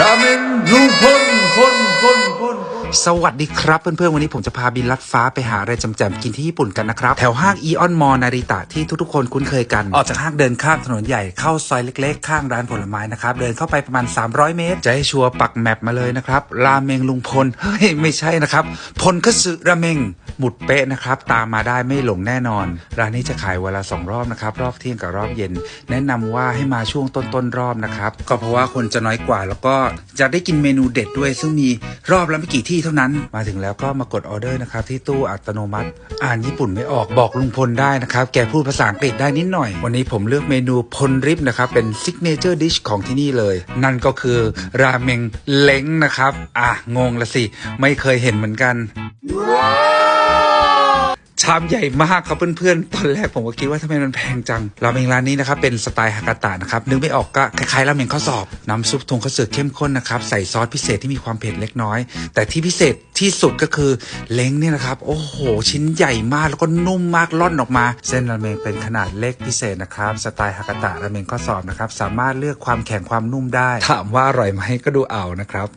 ราเมงลุงพลพลพลพลสวัสดีครับเพื่อนๆ วันนี้ผมจะพาบินลัดฟ้าไปหาอะไรจำๆกินที่ญี่ปุ่นกันนะครับ แถวห้างอีออนมอนาริตะที่ทุกๆ คนคุ้นเคยกัน ออกจากห้างเดินข้ามถนนใหญ่เข้าซอยเล็กๆ ข้างร้านผลไม้นะครับ เดินเข้าไปประมาณ 300 เมตร จะให้ชัวร์ปักแมปมาเลยนะครับ ราเมงลุงพล เฮ้ย ไม่ใช่นะครับ พลคสึราเมง หมุดเป๊ะนะครับ ตามมาได้ไม่หลงแน่นอน ร้านนี้จะขายเวลาสองรอบนะครับ รอบเที่ยงกับรอบเย็น แนะนำว่าให้มาช่วงต้นๆรอบนะครับ ก็เพราะว่าคนจะน้อยกว่า แล้วก็จะได้กินเมนูเด็ดด้วย ซึ่งมีรอบละไม่กี่ที่เท่านั้น มาถึงแล้วก็มากดออเดอร์นะครับที่ตู้อัตโนมัติ อ่านญี่ปุ่นไม่ออกบอกลุงพลได้นะครับ แกพูดภาษาอังกฤษได้นิดหน่อย วันนี้ผมเลือกเมนูพลริบนะครับ เป็นซิกเนเจอร์ดิชของที่นี่เลย นั่นก็คือราเมงเล้งนะครับ อะงงละสิ ไม่เคยเห็นเหมือนกัน ชามใหญ่มากครับเพื่อนๆ ตอนแรกผมก็คิดว่าทำไมมันแพงจัง ราเมงร้านนี้นะครับเป็นสไตล์ฮากาตะนะครับ นึกไม่ออกก็คล้ายๆราเมงข้าวสอบ น้ำซุปทงคัตสึเข้มข้นนะครับ ใส่ซอสพิเศษที่มีความเผ็ดเล็กน้อย แต่ที่พิเศษที่สุดก็คือเล้งเนี่ยนะครับ โอ้โห ชิ้นใหญ่มากแล้วก็นุ่มมากล่อนออกมา เส้นราเมงเป็นขนาดเล็กพิเศษนะครับ สไตล์ฮากาตะราเมงข้าวสอบนะครับ สามารถเลือกความแข็งความนุ่มได้ ถามว่าอร่อยไหมก็ดูเอานะครับ